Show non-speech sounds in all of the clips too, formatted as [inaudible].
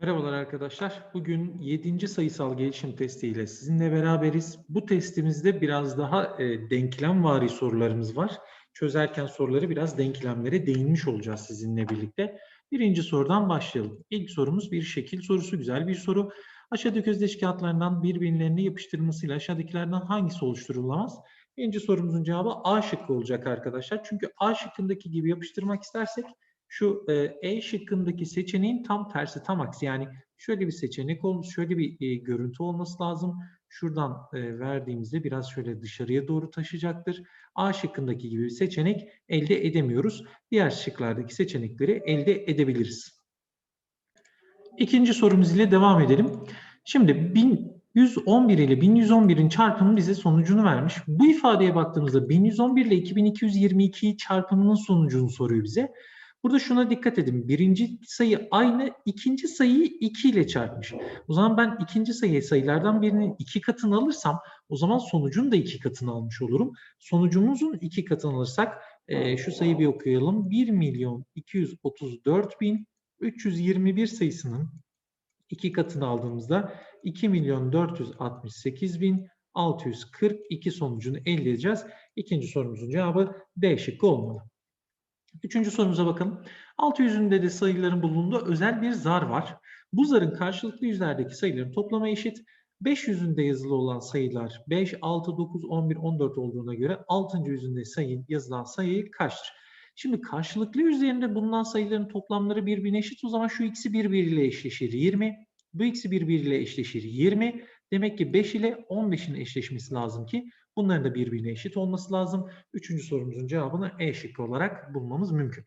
Merhabalar arkadaşlar. Bugün 7. sayısal gelişim testiyle sizinle beraberiz. Bu testimizde biraz daha e, denklemvari sorularımız var. Çözerken soruları biraz denklemlere değinmiş olacağız sizinle birlikte. Birinci sorudan başlayalım. İlk sorumuz bir şekil sorusu. Güzel bir soru. Aşağıdaki özdeş kağıtlarından birbirlerine yapıştırılmasıyla aşağıdakilerden hangisi oluşturulamaz? Birinci sorumuzun cevabı A şıkkı olacak arkadaşlar. Çünkü A şıkkındaki gibi yapıştırmak istersek şu e, E şıkkındaki seçeneğin tam tersi, tam aksi. Yani şöyle bir seçenek olmuş, şöyle bir e, görüntü olması lazım. Şuradan e, verdiğimizde biraz şöyle dışarıya doğru taşıyacaktır. A şıkkındaki gibi bir seçenek elde edemiyoruz. Diğer şıklardaki seçenekleri elde edebiliriz. İkinci sorumuz ile devam edelim. Şimdi 1111 ile 1111'in çarpımı bize sonucunu vermiş. Bu ifadeye baktığımızda 1111 ile 2222'yi çarpımının sonucunu soruyor bize. Burada şuna dikkat edin. Birinci sayı aynı, ikinci sayıyı 2 ile çarpmış. O zaman ben ikinci sayı sayılardan birinin iki katını alırsam o zaman sonucun da iki katını almış olurum. Sonucumuzun iki katını alırsak e, şu sayıyı bir okuyalım. 1 milyon 234 bin 321 sayısının iki katını aldığımızda 2 milyon 468 bin 642 sonucunu elde edeceğiz. İkinci sorumuzun cevabı D şıkkı olmalı. Üçüncü sorumuza bakalım. Alt yüzünde de sayıların bulunduğu özel bir zar var. Bu zarın karşılıklı yüzlerdeki sayıların toplamı eşit. 5 yüzünde yazılı olan sayılar 5, 6, 9, 11, 14 olduğuna göre 6. yüzünde sayı, yazılan sayı kaçtır? Şimdi karşılıklı yüzlerinde bulunan sayıların toplamları birbirine eşit. O zaman şu ikisi birbiriyle eşleşir 20. Bu ikisi birbiriyle eşleşir 20. Demek ki 5 ile 15'in eşleşmesi lazım ki bunların da birbirine eşit olması lazım. Üçüncü sorumuzun cevabını E şıkkı olarak bulmamız mümkün.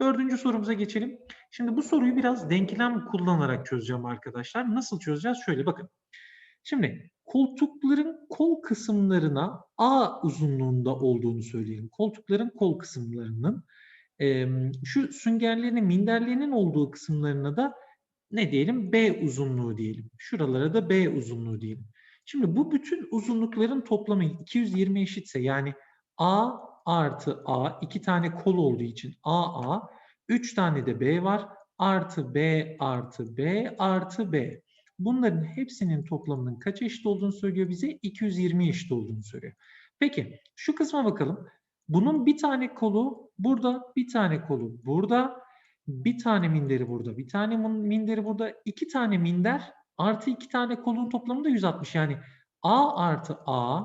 Dördüncü sorumuza geçelim. Şimdi bu soruyu biraz denklem kullanarak çözeceğim arkadaşlar. Nasıl çözeceğiz? Şöyle bakın. Şimdi koltukların kol kısımlarına A uzunluğunda olduğunu söyleyelim. Koltukların kol kısımlarının şu süngerlerin, minderlerinin olduğu kısımlarına da ne diyelim? B uzunluğu diyelim. Şuralara da B uzunluğu diyelim. Şimdi bu bütün uzunlukların toplamı 220 eşitse yani A artı A iki tane kol olduğu için AA 3 tane de B var artı B artı B artı B. Bunların hepsinin toplamının kaç eşit olduğunu söylüyor bize? 220 eşit olduğunu söylüyor. Peki şu kısma bakalım. Bunun bir tane kolu burada, bir tane kolu burada, bir tane minderi burada, bir tane minderi burada, iki tane minder artı iki tane kolun toplamı da 160. Yani A artı A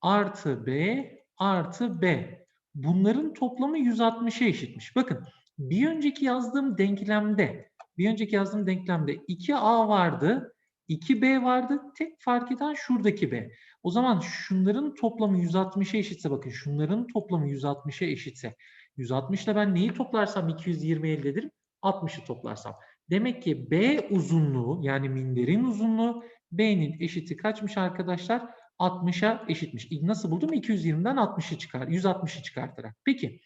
artı B artı B. Bunların toplamı 160'a eşitmiş. Bakın bir önceki yazdığım denklemde bir önceki yazdığım denklemde 2A vardı, 2B vardı. Tek fark eden şuradaki B. O zaman şunların toplamı 160'a eşitse bakın şunların toplamı 160'a eşitse 160 ile ben neyi toplarsam 220 elde ederim? 60'ı toplarsam. Demek ki B uzunluğu yani minderin uzunluğu B'nin eşiti kaçmış arkadaşlar? 60'a eşitmiş. Nasıl buldum? 220'den 60'ı çıkar, 160'ı çıkartarak. Peki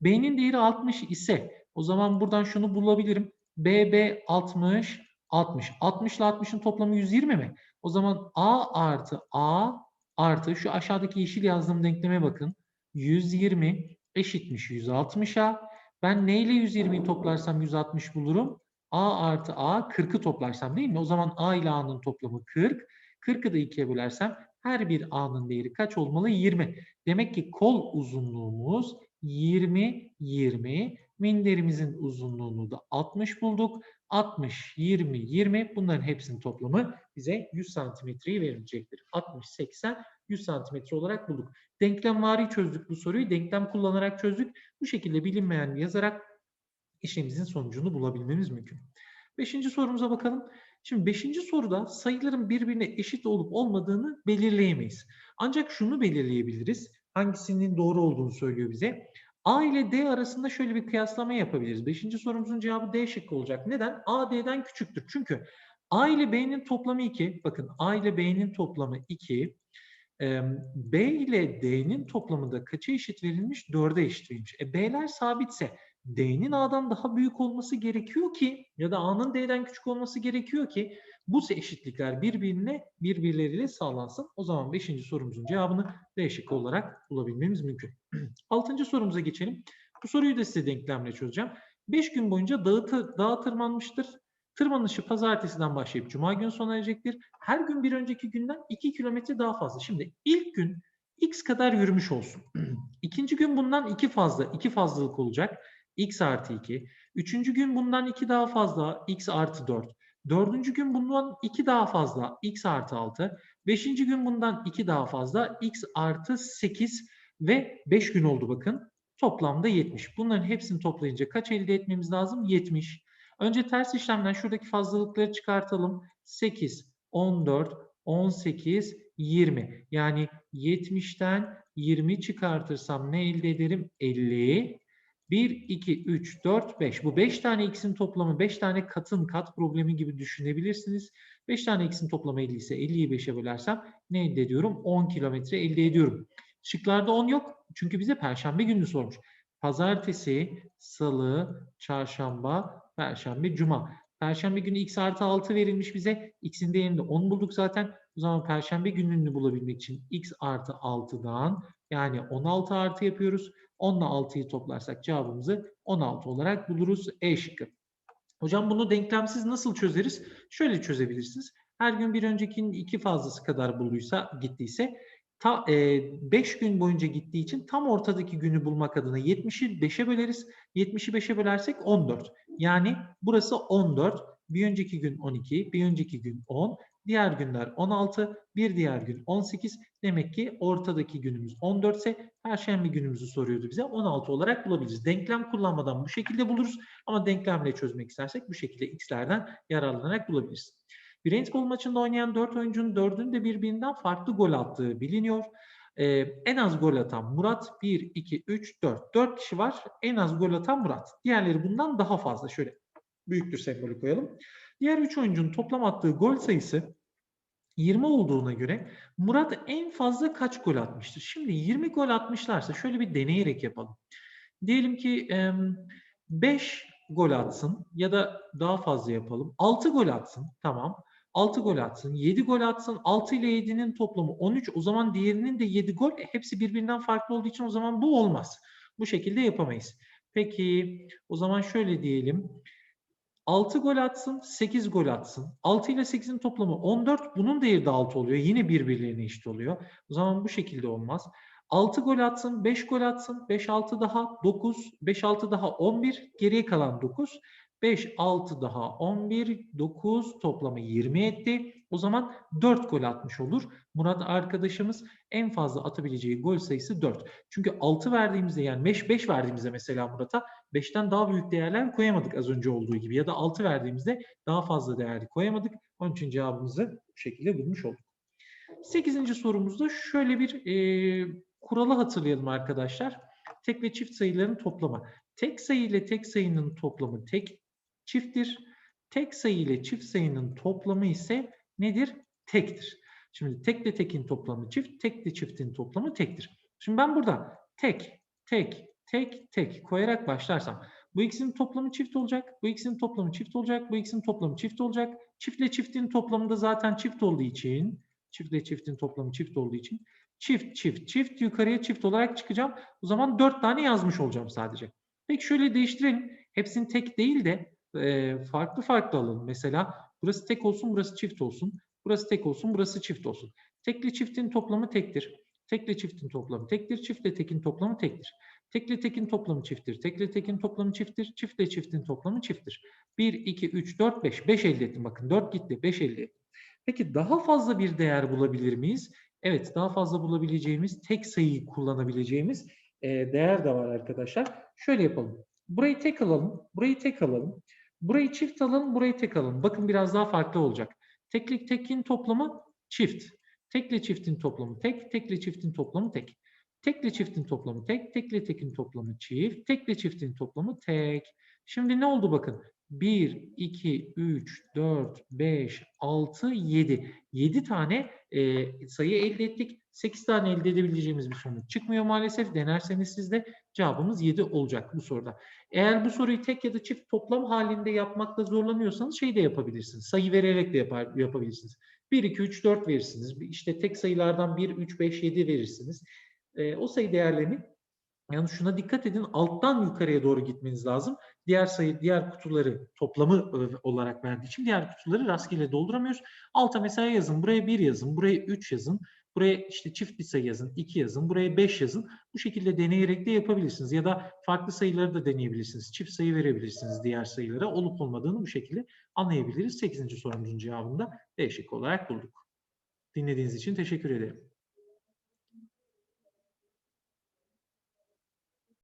B'nin değeri 60 ise o zaman buradan şunu bulabilirim. BB 60, 60. 60 ile 60'ın toplamı 120 mi? O zaman A artı A artı şu aşağıdaki yeşil yazdığım denkleme bakın. 120 eşitmiş 160'a. Ben neyle 120'yi toplarsam 160 bulurum? A artı A 40'ı toplarsam değil mi? O zaman A ile A'nın toplamı 40. 40'ı da 2'ye bölersem her bir A'nın değeri kaç olmalı? 20. Demek ki kol uzunluğumuz 20, 20. Minderimizin uzunluğunu da 60 bulduk. 60, 20, 20 bunların hepsinin toplamı bize 100 santimetreyi verilecektir. 60, 80, 100 santimetre olarak bulduk. Denklemvari çözdük bu soruyu. Denklem kullanarak çözdük. Bu şekilde bilinmeyen yazarak işlemimizin sonucunu bulabilmemiz mümkün. Beşinci sorumuza bakalım. Şimdi beşinci soruda sayıların birbirine eşit olup olmadığını belirleyemeyiz. Ancak şunu belirleyebiliriz. Hangisinin doğru olduğunu söylüyor bize. A ile D arasında şöyle bir kıyaslama yapabiliriz. Beşinci sorumuzun cevabı D şıkkı olacak. Neden? A D'den küçüktür. Çünkü A ile B'nin toplamı 2. Bakın A ile B'nin toplamı 2. B ile D'nin toplamı da kaça eşit verilmiş? 4'e eşit verilmiş. E B'ler sabitse D'nin A'dan daha büyük olması gerekiyor ki ya da A'nın D'den küçük olması gerekiyor ki bu eşitlikler birbirine birbirleriyle sağlansın. O zaman 5. sorumuzun cevabını D şıkkı olarak bulabilmemiz mümkün. [clears throat] 6. sorumuza geçelim. Bu soruyu da size denklemle çözeceğim. 5 gün boyunca dağı, dağa tırmanmıştır. Tırmanışı pazartesiden başlayıp cuma günü sona erecektir. Her gün bir önceki günden 2 kilometre daha fazla. Şimdi ilk gün x kadar yürümüş olsun. [clears throat] İkinci gün bundan 2 fazla, 2 fazlalık olacak. X artı 2. Üçüncü gün bundan 2 daha fazla, x artı 4. Dördüncü gün bundan 2 daha fazla, x artı 6. Beşinci gün bundan 2 daha fazla, x artı 8 ve 5 gün oldu bakın. Toplamda 70. Bunların hepsini toplayınca kaç elde etmemiz lazım? 70. Önce ters işlemden şuradaki fazlalıkları çıkartalım. 8, 14, 18, 20. Yani 70'ten 20 çıkartırsam ne elde ederim? 50. 1, 2, 3, 4, 5. Bu 5 tane x'in toplamı 5 tane katın kat problemi gibi düşünebilirsiniz. 5 tane x'in toplamı 50 ise 50'yi 5'e bölersem ne elde ediyorum? 10 kilometre elde ediyorum. Şıklarda 10 yok. Çünkü bize perşembe günü sormuş. Pazartesi, salı, çarşamba, perşembe, cuma. Perşembe günü x artı 6 verilmiş bize. x'in değerini 10 bulduk zaten. O zaman perşembe gününü bulabilmek için x artı 6'dan yani 16 artı yapıyoruz. 10 ile 6'yı toplarsak cevabımızı 16 olarak buluruz. E şıkkı. Hocam bunu denklemsiz nasıl çözeriz? Şöyle çözebilirsiniz. Her gün bir öncekinin iki fazlası kadar bulduysa, gittiyse 5 gün boyunca gittiği için tam ortadaki günü bulmak adına 70'i 5'e böleriz. 70'i 5'e bölersek 14. Yani burası 14. Bir önceki gün 12, bir önceki gün 10, diğer günler 16, bir diğer gün 18. Demek ki ortadaki günümüz 14 ise perşembe günümüzü soruyordu bize. 16 olarak bulabiliriz. Denklem kullanmadan bu şekilde buluruz ama denklemle çözmek istersek bu şekilde x'lerden yararlanarak bulabiliriz. Bir handball maçında oynayan 4 oyuncunun 4'ünün de birbirinden farklı gol attığı biliniyor. Ee, en az gol atan Murat 1, 2, 3, 4. 4 kişi var. En az gol atan Murat. Diğerleri bundan daha fazla. Şöyle büyüktür sembolü koyalım. Diğer 3 oyuncunun toplam attığı gol sayısı 20 olduğuna göre Murat en fazla kaç gol atmıştır? Şimdi 20 gol atmışlarsa şöyle bir deneyerek yapalım. Diyelim ki 5 gol atsın ya da daha fazla yapalım. 6 gol atsın. Tamam. 6 gol atsın, 7 gol atsın. 6 ile 7'nin toplamı 13. O zaman diğerinin de 7 gol. Hepsi birbirinden farklı olduğu için o zaman bu olmaz. Bu şekilde yapamayız. Peki o zaman şöyle diyelim. 6 gol atsın, 8 gol atsın. 6 ile 8'in toplamı 14. Bunun değeri de 6 oluyor. Yine birbirlerine eşit oluyor. O zaman bu şekilde olmaz. 6 gol atsın, 5 gol atsın. 5 6 daha 9, 5 6 daha 11. Geriye kalan 9. 5, 6 daha 11, 9 toplamı 20 etti. O zaman 4 gol atmış olur. Murat arkadaşımız en fazla atabileceği gol sayısı 4. Çünkü 6 verdiğimizde yani 5, 5 verdiğimizde mesela Murat'a 5'ten daha büyük değerler koyamadık az önce olduğu gibi. Ya da 6 verdiğimizde daha fazla değerli koyamadık. Onun için cevabımızı bu şekilde bulmuş olduk. 8. sorumuzda şöyle bir e, kuralı hatırlayalım arkadaşlar. Tek ve çift sayıların toplamı. Tek sayı ile tek sayının toplamı tek çifttir. Tek sayı ile çift sayının toplamı ise nedir? Tektir. Şimdi tek ile tekin toplamı çift, tek ile çiftin toplamı tektir. Şimdi ben burada tek, tek, tek, tek koyarak başlarsam bu ikisinin toplamı çift olacak, bu ikisinin toplamı çift olacak, bu ikisinin toplamı çift olacak. Çiftle çiftin toplamı da zaten çift olduğu için, çiftle çiftin toplamı çift olduğu için çift, çift, çift yukarıya çift olarak çıkacağım. O zaman dört tane yazmış olacağım sadece. Peki şöyle değiştirelim. Hepsini tek değil de e, farklı farklı alalım. Mesela burası tek olsun, burası çift olsun. Burası tek olsun, burası çift olsun. Tekli çiftin toplamı tektir. Tekli çiftin toplamı tektir. Çiftle tekin toplamı tektir. Tekli tekin toplamı çifttir. Tekli tekin toplamı çifttir. Çiftle çiftin toplamı çifttir. 1, 2, 3, 4, 5. 5 elde ettim. Bakın 4 gitti. 5 elde ettim. Peki daha fazla bir değer bulabilir miyiz? Evet daha fazla bulabileceğimiz, tek sayıyı kullanabileceğimiz değer de var arkadaşlar. Şöyle yapalım. Burayı tek alalım. Burayı tek alalım. Burayı çift alalım, burayı tek alalım. Bakın biraz daha farklı olacak. Teklik tekin toplamı çift. Tekle çiftin toplamı tek, tekle çiftin toplamı tek. Tekle çiftin toplamı tek, tekle tekin toplamı çift, tekle çiftin toplamı tek. Şimdi ne oldu bakın? 1, 2, 3, 4, 5, 6, 7. 7 tane e, sayı elde ettik. 8 tane elde edebileceğimiz bir sonuç çıkmıyor maalesef. Denerseniz sizde cevabımız 7 olacak bu soruda. Eğer bu soruyu tek ya da çift toplam halinde yapmakta zorlanıyorsanız şey de yapabilirsiniz. Sayı vererek de yapar, yapabilirsiniz. 1, 2, 3, 4 verirsiniz. İşte tek sayılardan 1, 3, 5, 7 verirsiniz. E, o sayı değerlerini Yalnız şuna dikkat edin. Alttan yukarıya doğru gitmeniz lazım. Diğer sayı, diğer kutuları toplamı e, olarak verdiği için diğer kutuları rastgele dolduramıyoruz. Alta mesela yazın. Buraya 1 yazın. Buraya 3 yazın. Buraya işte çift bir sayı yazın. 2 yazın. Buraya 5 yazın. Bu şekilde deneyerek de yapabilirsiniz. Ya da farklı sayıları da deneyebilirsiniz. Çift sayı verebilirsiniz diğer sayılara. Olup olmadığını bu şekilde anlayabiliriz. 8. sorumuzun cevabını da D şıkkı olarak bulduk. Dinlediğiniz için teşekkür ederim.